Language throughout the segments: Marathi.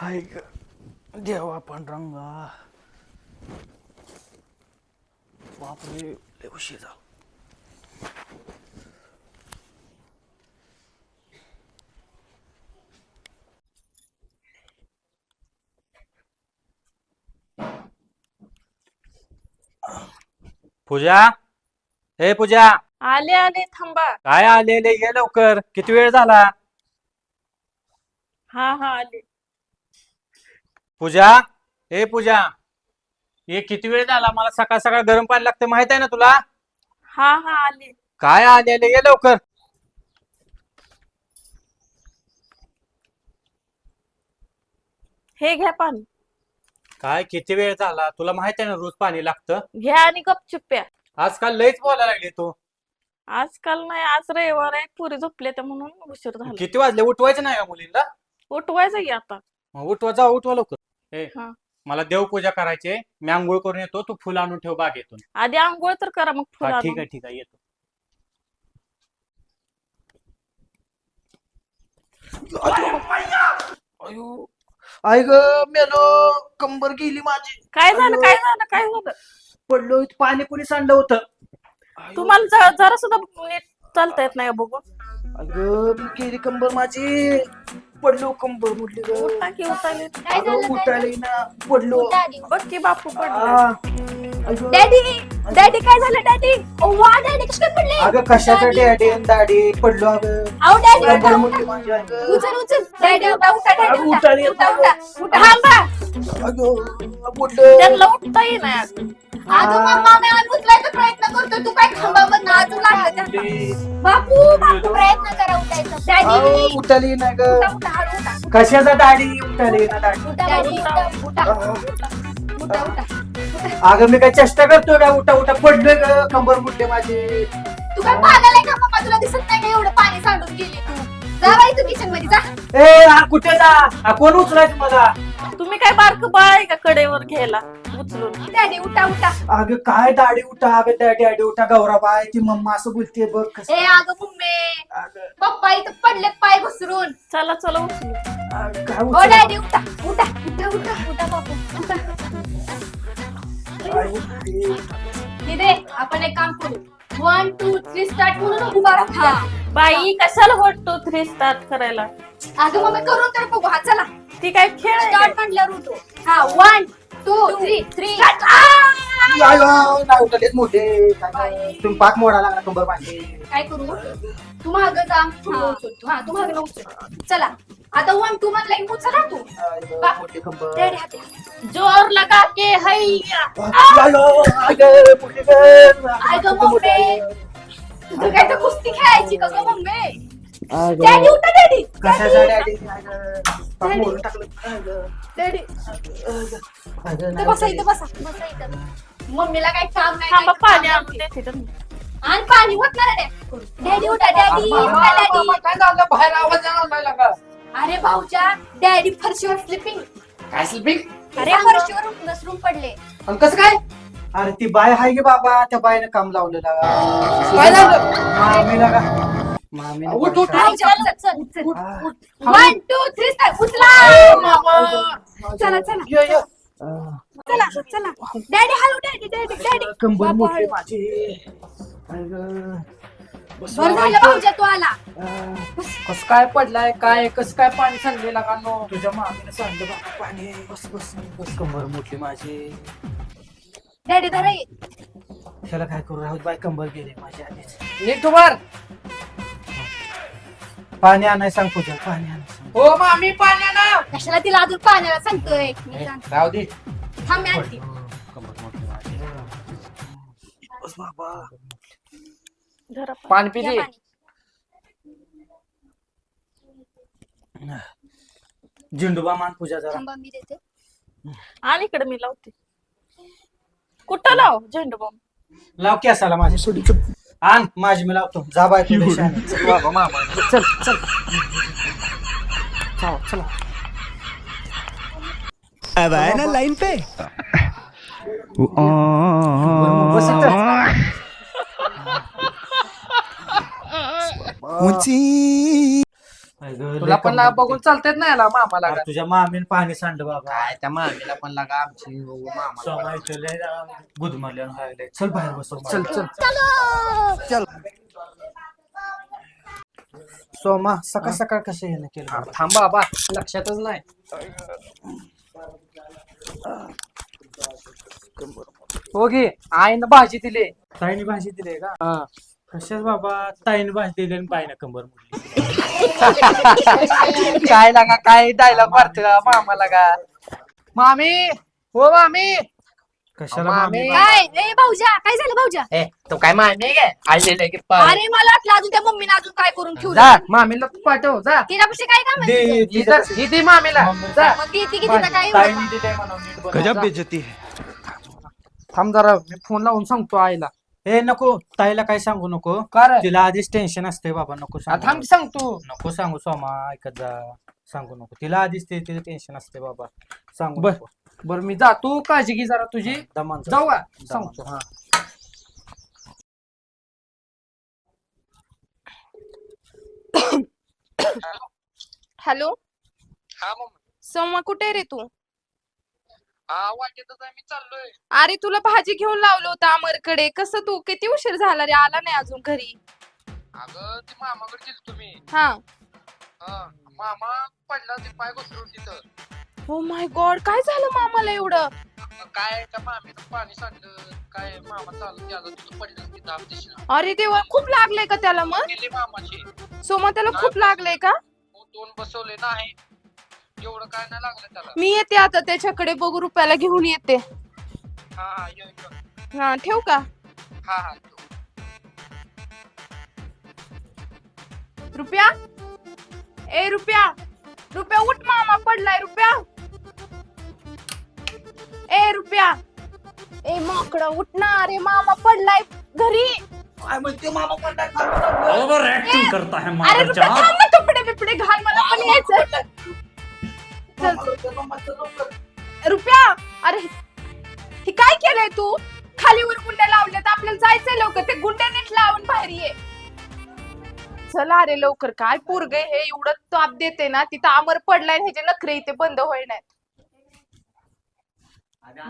हाय ग. देवा पांडुरंगा. बापरे लय उशीर झाला. पूजा? हे पूजा. आले आले थांबा. काय आलेले? ये लवकर. किती वेळ झाला? हा हा आले. पूजा हे पूजा हे किती वेळ झाला? मला सकाळ सकाळ गरम पाणी लागतं माहीत आहे ना तुला? हा हा आले. काय आलेले ये लवकर. हे घ्या पाणी. काय किती वेळ झाला? तुला माहीत आहे ना रोज पाणी लागतं? घ्या आणि गपचूप प्या. आजकाल लयच बोलायला लागली तू. आजकाल नाही आज रविवार आहे पुरी झोपले तर म्हणून उशीर झाला. किती वाजले? उठवायचं नाही का मुलींना? उठवायचं की आता. मग उठवा जा उठवा लवकर. ए हा. मला देवपूजा करायची आहे. मी आंघोळ करून येतो. तू फुलं आणून ठेव बागेतून आधी आंघोळ तर करा मग फुल हा ठीक आहे ठीक आहे. येतो. अयो. आई ग मेलो. कंबर गेली माझी. काय झालं. काय झालं काय झालं? पडलो इथं पाणी कोणी सांडलं होतं. तुम्हाला ज- जरा सुद्धा नीट चालता येत नाही बघू अगं मी गेली कंबर माझी. पडलो कंबर मुडली ग. उठा की उठाले काय झालं, अगं, काय उठायला ना पडलो. डॅडी बघ की बापू पडला. आ, अगं. डॅडी डॅडी काय झालं डॅडी? ओ वा डॅडी कशी काय पडले? अगं कशाचं डॅडी. आणि दाढी पडलो अगं. अहो डॅडी कंबर उठा. मुडली उठा माझी अगं. उचल उचल. डॅडी उठा उठा डॅडी अगं, उठा. उठा. उठा. उठा थांबा त्यांना उठता येईना. अगं मम्मा मी उचलायचा प्रयत्न करतोय. तू काय ना अजून लागलं त्यांना. बापू बापू प्रयत्न करा उठायचा. डॅडी. उठाली नाही ग. उठा उठा हळू उठा. कशाचा दाढी उठाली ना दाढी उठा डॅडी उठा उठा उठा उठा अगं मी काय चेष्टा करतोय का? उठा उठा. पडलोय ग. कंबर मुडले माझी. तू काय पागल आहे का? मम्मा तुला दिसत नाही का एवढं पाणी सांडून गेली तू? जा बाई तू किचनमध्ये जा. ए आ, कुठे जा? कोण उचलायचं मला? तुम्ही काय बारक बाळ आहे का कडेवर घ्यायला? उचलून. डॅडी उठा उठा. अगं काय दाढी उठा? अगं दाढी दाढी उठा. ती मम्मा असं बोलते बघ कसं. ए अगं मम्मी. अगं, पप्पा इथं पडलेत पाय घसरून. चला चला उचलू अगं, काय ओ उचल डॅडी उठा उठा उठा उठा उठा बापू उठा आपण एक काम करू. वन टू थ्री स्टार्ट म्हणून उभा राहा बाई कशाला टू थ्री स्टार्ट करायला? अगं मग करून तर बघू. हा चला. ती काय खेळ आहे? स्टार्ट? म्हटल्यावर उठो हा वन टू थ्री थ्री उठलेत मोठे. काय नाही. तुम्ही पाक मोडा लागला कंबर काय करू? तू माग जा. हा. तू माग उचल. चला. आता वन टू मधला एक उचला तू. बाप. मोठी कंबर. हात. जोर लगा के हैया मोठी मम्मी. तुझं काय तर कुस्ती खेळायची का ग मम्मी. डॅडी उठा डॅडी कशाचा डॅडी टाकलं डॅडी इथं बसा. इथं बसा बसा इथं मम्मीला काय काम नाही थांबा पाणी आणून. आणि पाणी होत नाही डॅडी उठा डॅडी उठा डॅडी काय झालं बाहेर आवाज येणार नाही लागा अरे भाऊच्या डॅडी फरशीवर स्लिपिंग काय स्लिपिंग अरे फरशीवर घसरून पडले आणि कसं काय अरे ती बाय हाय गे बाबा त्या बायनं काम लावलं काय झालं मामी लागा मामीनं उठ, उठ, काम भाऊच्या चल चल चल. हा. वन टू थ्री स्टार्ट उचला चला चला. ये, ये. आ, चला चला. Daddy hello daddy daddy daddy कंबर बाबा, मोठी हळू. माझी. अगं, बस बरं बाबा. झालं भाऊच्या तू आला. आ, कसं काय पडलाय काय कसं काय पाणी सांगले लागा नो? तुझ्या मामीनं बाबा पाणी. बस बस बस. कंबर मोठी माझी. डॅडी धरा ये. ह्याला काय करू? राहत बाय कंबर गेली माझी आधीच. नीट उभार पाणी आणाय सांग पूजा पाणी आणाय सांग. हो मामी पाण्यानं कशाला तिला अजून पाण्याला सांगतोय? मी सांगते. राहू दे. थांब मी आणते. धरा पाणी. पाणी. झेंडूबा मान पूजा जरा. थांबा मी देते. आणि इकडे मी लावते. कुठं लाव झेंडू बॉम्ब लाव केसाला माझी सोडी. आण माझी मी लावतो. जा बाय तू लय शहाणी. चल चल चल. अब ना लाइन पे। बस इथं. ऊंची तुला लय पण. बघून चालतेत ना याला मामाला अरे, तुझ्या मामीने पाणी सांड बाबा. काय त्या मामीला पण लागा आमची मामा सोमा इथं लय गुदमरल्यानं व्हायलंय. चल बाहेर बसव चल चल. सोमा सकाळ सकाळ कसं येणं केलं? थांब बाबा लक्षातच नाही. हो घे आईनं भाजी दिली. ताईने भाजी दिली का? हा. कशाच बाबा? ताईने भाजी दिली आणि बाईनं कंबर मुडली. काय लागा काय डायलॉग मारते मामाला का मामी हो मामी. कशाला मामी. मामी? काय? ए भाऊजा काय झालं भाऊजा? ए तू काय मामी काय आलेलं की पा- अरे मला वाटलं अजून त्या मम्मीने अजून काय करून ठेवलं. मामीला पाठव जा. तिच्यापाशी काय काम आहे दे, तुझं? तर- ही दे मामीला जा. मग ती ती तिला काय ताईने दिलंय म्हणून नीट बनव. गजब बेइज्जती है थांब जरा मी फोन लावून सांगतो आईला. ए नको ताईला काय सांगू नको. का रे? तिला आधीच टेन्शन असते बाबा नको सांगू. थांब की सांगतो. नको सांगू सोमा ऐकत जा. सांगू नको. तिला आधीच ते तिचं टेन्शन असते बाबा. सांगू बर. नको. बरं मी जातो. काळजी घे जरा तुझी. दमान. जाऊ का. सांगतो हा. हॅलो. हा मग सोमा कुठे आहे रे तू? हा वाटेतच चाललोय. अरे तुला भाजी घेऊन लावलं होतं अमरकडे कसं तू? किती उशीर झाला रे? आला नाही अजून घरी. अगं ते मामाकडे गेलो तुम्ही हा. हा मामा पडला ते पाय घसरून तिथं. हो माय गॉड काय झालं मामाला एवढं? काय त्या मामीनं पाणी सांडलं काय मामा चालत गेला तिथं पडलं अरे देवा खूप लागलंय का त्याला मग? गेली मामाची. सोमा त्याला खूप लागलंय का? दोन बसवले नाही. एवढं काय नाही लागलं त्याला. मी येते आता त्याच्याकडे बघू रुपयाला घेऊन येते. हा हा ये, ये. हा ठेव का? हा हा रुपया? ए रुपया! रुपया उठ मामा पडलाय रुपया! ए रुपया! ए माकडा उठ ना अरे मामा पडलाय घरी! ओवर एक्टिंग करता है अरे मादर रुपया जात थांब ना कपडे बिपडे घाल मला पण यायचं. रुपया अरे हे काय केलंय तू? खालीवर गुंड्या लावल्यात आपल्याला जायचंय लवकर. ते गुंड्या नीट लावून बाहेर ये. चला अरे लवकर काय पोरग हे? एवढं ताप देते ना तिथं अमर पडलाय आणि ह्याचे नखरे इथे बंद होईनात.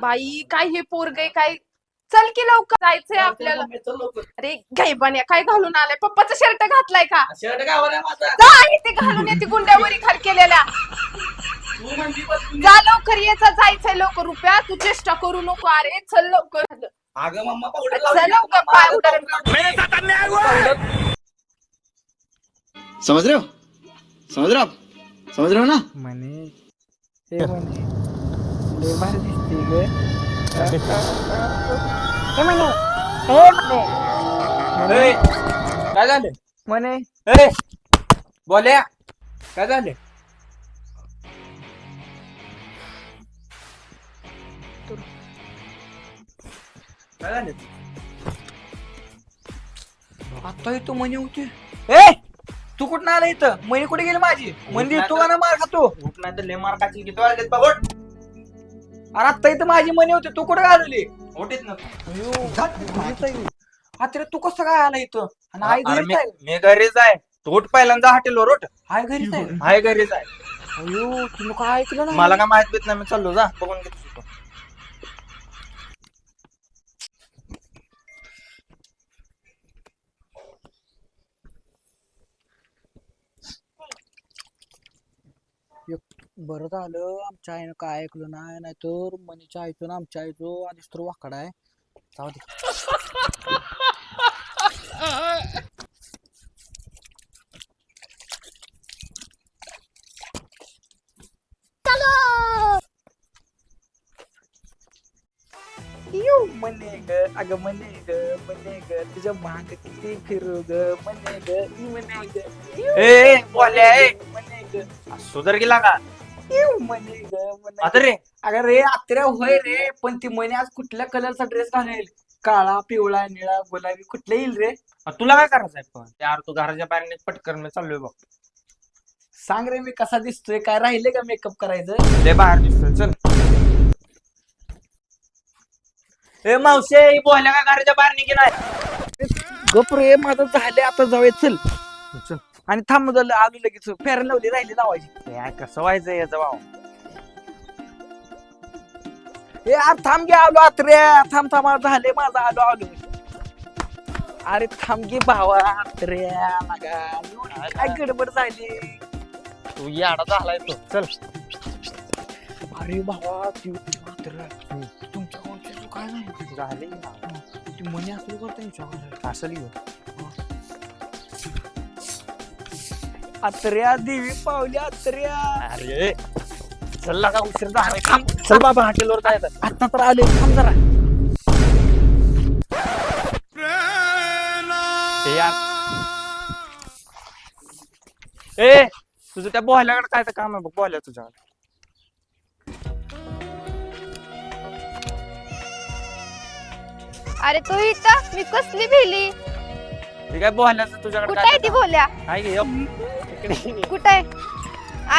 बाई काय हे पोरग काय? चल की लवकर जायचंय आपल्याला. अरे गायबान्या काय घालून आलाय? पप्पाचा शर्ट घातलाय का? ते घालून येते गुंड्यावरी खाल केलेल्या. जा लवकर ये जा जायचंय लवकर रुपया. तू चेष्टा करू नको अरे चल लवकर. चल लवकर पाय उडाल समझ रहे हो? समझ रहे हो आप? समझ रहे हो ना? म्हणे ते भारी दिसते ग. हे म्हणे हे म्हणे काय झालं? म्हणे ए बोल्या काय झालं? काय झालं आता तू म्हणे होती ए तू कुठं आला इथं? म्हणे कुठे गेली माझी? मंदिर तू का ना मार खातो नाही तर लय मार टाकील किती वाजलेत अरे आता इथं माझी मनी होती. तू कुठे घालवली? उठीत ना आता तू कसं काय आला इथं? आणि आई अरे घरीच मी आहे? मी घरीच आहे. तू उठ पहिल्यांदा हॉटेलवर उठ. आई घरीच आहे? आहे घरीच आहे. अयो तुम्ही काय ऐकलं ना मला काय माहीत बीत नाही. मी चाललो जा. बघून घे तुझं. बरं झालं. आमच्या आईनं काय ऐकलं नाही नाहीतर मनीच्या आईतून आमच्या आईचो आधीच तर वाकडा आहे. जाऊ दे. यू म्हणे ग अगं म्हणे ग म्हणे ग तुझ्या माग किती फिरू ग म्हणे ग म्हणे ग. यू ए, ग सुधर गेला का म्हणे ग म्हणे आता रे अगं रे आत्र्या होय रे पण ती म्हणे आज कुठल्या कलरचा ड्रेस घालेल काळा पिवळा निळा गुलाबी कुठला येईल रे तुला काय करायचं आहे पण यार तू घराच्या बाहेर निघ, पटकन मी चाललोय बघ सांग रे मी कसा दिसतोय काय राहिले का मेकअप करायचं लय बाहेर दिसतोय चल ए मावशे ही बोल्या का घराच्या बाहेर निघे नाही गप रे माझं झाले आता जाऊया चल चल आणि थांब झालं आलो लगेच फेर लावली राहिली लावायची. काय कसं व्हायचं याचं भाव? ए अरे थांब घे आलो आत्रे थांब थांब आ, झाले माझं आलो आलो. अरे थांब घे भावा आत्रे काय गडबड झाली? तू याडा झालाय तो. चल. अरे भावा ती मात्र तुमच्या कोणची काय झाले ती मनी असली का त्यांच्या असं लिहू आत्र्या देवी पावली आत्र्या अरे चल का उशीर थांब. चल बाबा हॉटेलवर जायचं. आता तर आले थांब जरा. ए यार. ए तुझं त्या बोहल्याकडे काय तर काम आहे बघ बोहल्या तुझ्या अरे तू इथं? मी कसली भिली? हे काय बोहल्याचं तुझ्याकडे कुठे आहे ती काय घे इकडे. कुठे? आहे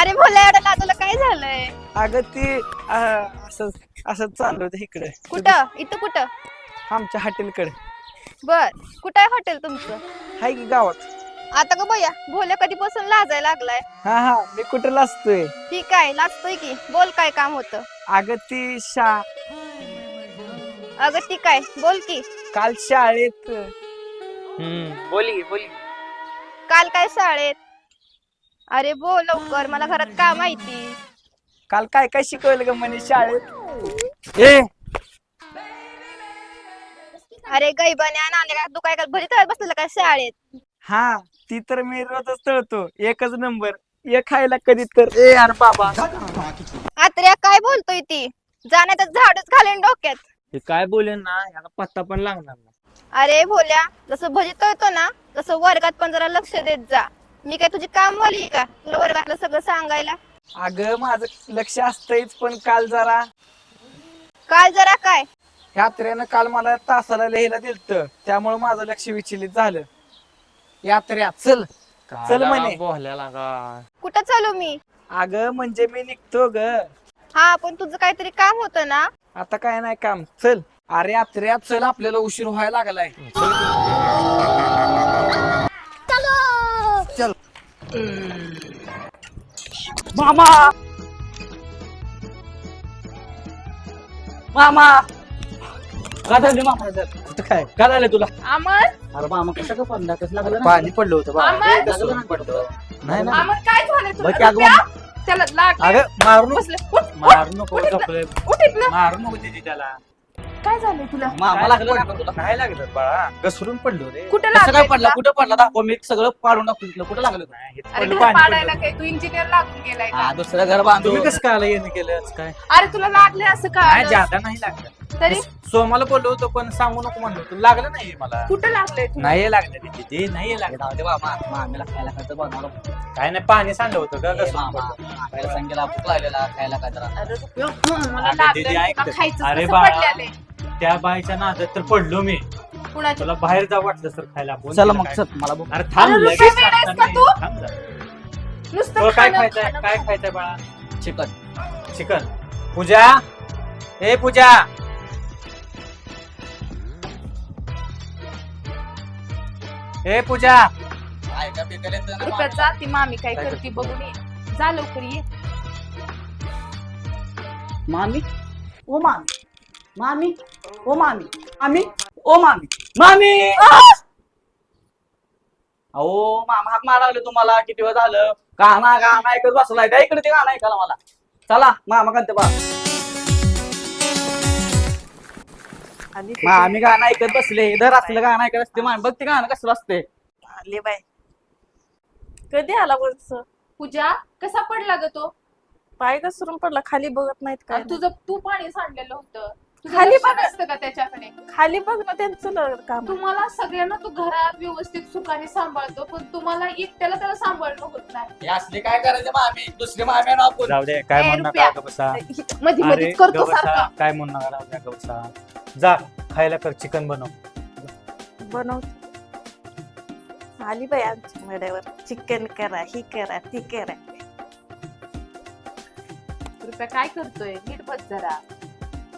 अरे भोल्या एवढं लाजूला काय झालंय? अगं ती असं असं चाललं होतं इकडे. कुठं? इथं कुठं? आमच्या हॉटेलकडे. बर. कुठं आहे हॉटेल तुमचं? हाय की गावात. आता का बया? भोल्या कधीपासून लाजायला लागलाय. हा हा. मी कुठे असतोय ठीक आहे लाजतोय की. बोल काय काम होतं. अगं ती शा अगं ठीक आहे. बोल की. काल शाळेत. बोली बोली काल काय शाळेत? अरे बोल लवकर मला घरात काम माहिती? काल काय काय शिकवलं ग म्हणे शाळेत? ए! अरे गैबाने का? तू काय भरी तळत बसलेला काय शाळेत? हा ती तर मी रोजच तळतो. एकच नंबर. एक खायला कधी तर. ए यार बाबा. आत्र्या काय बोलतोय ती? जाण्यात झाडच घालेन डोक्यात. हे काय बोलेन ना? याला पत्ता पण लागणार ना अरे भोल्या जसं भजी तळतो ना तसं वर्गात पण जरा लक्ष देत जा. मी काय तुझी काम वाली का? तुला वर्गातलं सगळं सांगायला? अगं माझं लक्ष असतंच पण काल जरा. काल जरा काय? यात्रेनं काल मला तासाला लिहायला दिलत. त्यामुळे माझं लक्ष विचलित झालं. यात्र्या चल. चल म्हणे. बोहल्याला का कुठं चालू मी? अगं म्हणजे मी निघतो ग. हा पण तुझं काहीतरी काम होतं ना? आता काय नाही काम. चल. अरे यात्र्या चल. आपल्याला उशीर व्हायला लागलाय. मामा मामा. झाले मामा काय? का झालं तुला. अमर अरे मामा कसं का पडला कसं लागलं पाणी पडलं होतं बा. अमर लागलं नाही पडलं. नाही ना. अमर काय झालं तुला? बघ की अगं रुपया? त्याला लाग. अगं मारू नको. बसले. उठ, उठ, मारू नको उठ इथनं. झोपले उठ इथनं. मारू नको दीदी त्याला. काय झालंय तुला? मामा लागलं ना तुला? काय लागलं बाळा? घसरून पडलो रे. कुठं कसं काय लागलंय पडला? तुला? कुठं पडला? दाखव मी सगळं पाडून टाकतो तिथलं कुठं लागलं तुला? नाही, इथं अरे पडलं, घर पाणी पाडायला पडलं. काय? तू इंजिनियर लागून गेलाय का हा दुसरं घर बांधून. तुम्ही कसं काय आलं? येणं केलं आज काय? अरे तुला लागले असं नाही का जादा नाही लागलं. तरी? सोमाला बोललो होतो पण सांगू नको म्हणलो होतो. लागलं नाही मला. कुठं लागलंय नाही लागलं तिथे नाही लागलं. जाऊ दे बाबा मामीला खायला काय तर बनवलं काय नाही पाणी सांडलं होतं का ए घसरून मामा सांगेला भूक लागलेला खायला काय जरा अरे रुपया, हं, मला दीदी, तुला तर. खायचं अरे कसं बाळा. पडलेलं आहे? त्या बाईच्या नादात तर पडलो मी. कुणाच्या? तुला बाहेर जा वाटलं सर खायला. आपण चला मग काय- चल मला भूक अरे थांब अरे लगेच रुपये वेड आहेस लागणार का तू? नाही. थांब जरा. नुसतं तुला काय खाणं- खायचंय खाणं- काय खायचंय बाळा? चिकन. चिकन. पूजा? ए पूजा! ए पूजा. ऐका बिकायला येतं ना रुपया जा ती मामी काय करते बघून ये. जा लवकर ये. मामी? ओ मामी. मामी? ओ मामी. मामी? ओ मामी. मामी! अहो मामा हाक मारा लागले तुम्हाला. किती वेळ झालं? गाणं गाणं ऐकत बसलाय. त्या इकडे ते गाणं ऐकायला मला. चला मामा म्हणते बा मामी गाणं ऐकत बसले. दर असलं गाणं ऐकत असते बघ ते गाणं कसं असते आले बाय कधी आला वरच? पूजा कसा पडला ग तो? पाय घसरून पडला. खाली बघत नाहीत काय आणि तुझं तू पाणी सांडलेलं होतं. खाली बघ. नसतं का त्याच्याकडे? खाली बघ ना त्यांचं काम तुम्हाला सगळ्यांना तू घरात व्यवस्थित सुखाने सांभाळतो पण तुम्हाला एकट्याला त्याला सांभाळणं होत नाही. हे असले काय करायचे मामी? दुसरी मामी आहे ना आपण. जाऊ दे काय ए, रुपया. बसा. मध्ये अरे मध्ये करतो सारखा. काय म्हणू नका राहू द्या ग बसा. जा खायला कर चिकन बनव. बनव आली बाई आमच्या मेड्यावर. चिकन करा ही करा ती करा. रुपया काय करतोय? नीट बस जरा.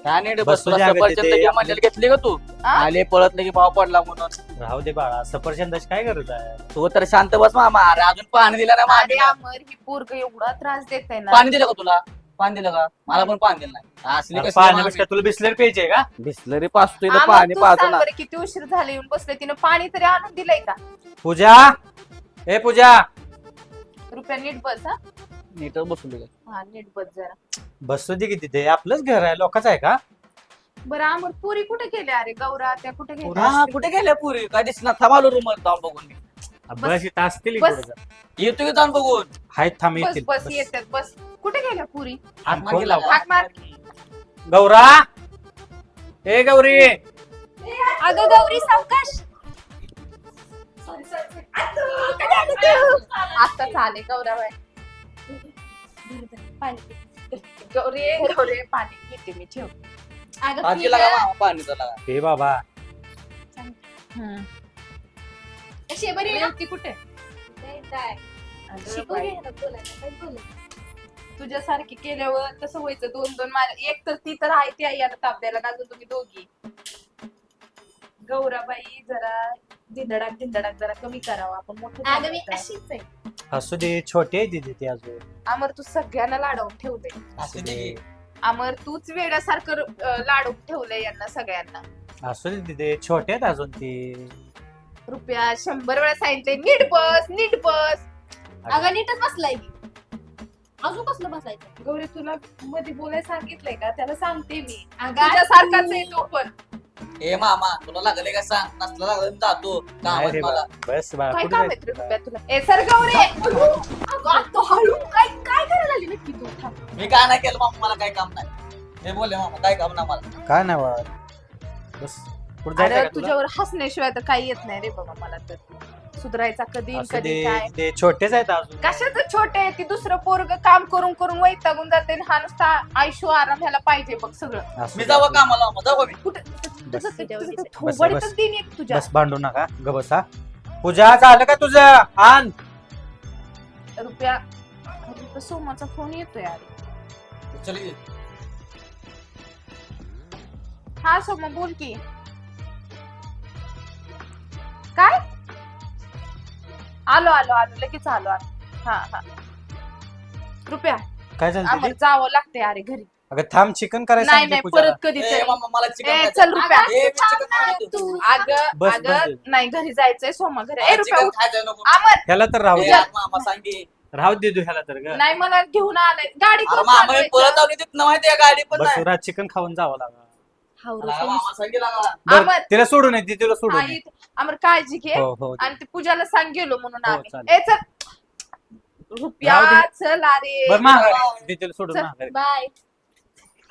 ह्या नीट बस बस तुला तुझ्या सफरचंद तिथे. घे म्हणलेलं घेतली का तू? आ? आले पळत की भाव पडला म्हणून. राहू दे बाळा सफरचंदाची काय गरज आहे? तू तर शांत बस मामा अरे अजून पाणी दिलं ना अरे मामी अमर ही पोरग एवढा त्रास देत आहे ना. पाणी दिलं का तुला? पाणी दिलं का? मला पण पाणी दिलं नाही. असली अरे कसली पाण्यापेक्षा मामी. तुला बिस्लरी प्यायचे का? बिसलरी पाचतोय तर अमर, पाणी तू पाहतो सांग ना बरं किती उशीर झाले येऊन बसले तिने पाणी तरी आणून दिलंय का? पूजा ए पूजा. रुपया नीट बस हा. नीट बसून दिलं हा नीट बस जरा. बसतो दे की तिथे. आपलंच घर आहे लोकांचं आहे का? बरं अमर पुरी कुठे गेले? अरे गौरा त्या कुठे गेल्या? हा कुठे गेल्या पुरी? काय दिसणार थांबालो रूम जाऊन बघून मी. बस इथं असतील बस. इकडे जरा. येतो की जाऊन बघून? आहेत थांब बस येतील. बस बस. येतात बस. कुठे गेल्या पुरी? हात मागे खोल लाव. लागा. हाक मार. गौरा! ए गौरी! अगं गौरी सावकाश! आता चाले गौराबाई गौरी गौरी पाणी घेते मी ठेव अगं हात ती लागा गं, मामा पाणीचा लागा हे बाबा अशी बरी आहे ना? ती कुठे काय? अगं शिकू बाई, घे ना बोलायला, काय बोलायचं? तुझ्यासारखी केल्यावर तसं व्हायचं दोन दोन माझ्या एक तर ती तर आहे ती आई याला ताप द्यायला अजून तुम्ही दोघी गौराबाई जरा धिंदडाक धिंदडाक जरा कमी करावा आपण मोठं अगं मी झालं आता. अशीच आहे असू दे छोटे आहे दिदी ते अजून. अमर तू सगळ्यांना लाडवून ठेवले असू दे अमर तूच वेड्यासारखं अं, लाडवून ठेवलंय यांना सगळ्यांना. असू दे दिदी छोटे आहेत अजून ते. रुपया शंभर वेळा सांगितले नीट बस नीट बस. अगं नीटच बसलाय मी. अजून कसलं बसायचं गौरी तुला मध्ये बोलायला सांगितलंय का? त्याला सांगते मी. अगं तुझ्यासारखाच आहे तो पण. ए मामा तुला लागले का सांग? नसला लागलं तर जातो. नाही कामात रे मला. बस बाळा काय कुठे काम जायचं? आहे रे रुपया तुला? ए सर गौरी अगं आता हळू. काय काय करायला लागली नक्की तू? थांब. मी काय नाही केलं मामा मला काय काम नाही. हे बोलले मामा काय काम नाही मला. काय नाही बाळा. बस. कुठे जायचं अरे का तुला? तुझ्यावर हसण्याशिवाय तर काही येत नाही रे बाबा मला तर. सुधरायचा कधी असू कधी दे काय? ते छोटेच आहेत अजून. कशाच छोटे आहे? ती दुसरं पोरग काम करून करून वैतागून जाते आणि हा नुसता आयशो आराम ह्याला पाहिजे बघ सगळं. असू मी दे, जावं असू दे. कामाला मग जावं मी. कुठे? बस. तुझं ते- तुझं ते बस, थोबाडीतच बस. दिन एक तुझ्या. बस भांडू नका. ग बसा पूजा झालं का तुझं? आण. रुपया रुपया सोमाचा फोन येतोय अरे चल ये. हा सोमा बोल की. काय? आलो आलो आलो. लगेच आलो आलो. हा हा. रुपया. काय झालं आम्हाला? जावं लागते अरे घरी. अगं थांब चिकन करायचं नाही सांगितलं नाही पूजाला. परत कधी ए मामा मला चिकन ए खायचं. चल रुपया. ए, मी चिकन खातो. तू. अगं बस, अगं बस. नाही घरी जायचंय सोमा घरी. ए मला रुपया चिकन उठ. खायचं नको. अमर ह्याला तर राहू ए, दे. पूजा- मामा सांगे. राहू दे तू ह्याला तर ग. नाही मला घेऊन आलाय. गाडी अरे मामा मी. परत आली तिथं माहिती गाडी पण नाही. बसुरा चिकन खाऊन जावं लागलं. अरे मामा सांगे बरं, तिला सोडून ये तिला सोडून ये. अमर काळजी घे. हो हो आणि ती पूजाला सांग गेलो म्हणून हो, आम्ही. चालेल. ए चल. रुपया राहू दे. चल अरे. बरं तिला सोडून चल, बाय.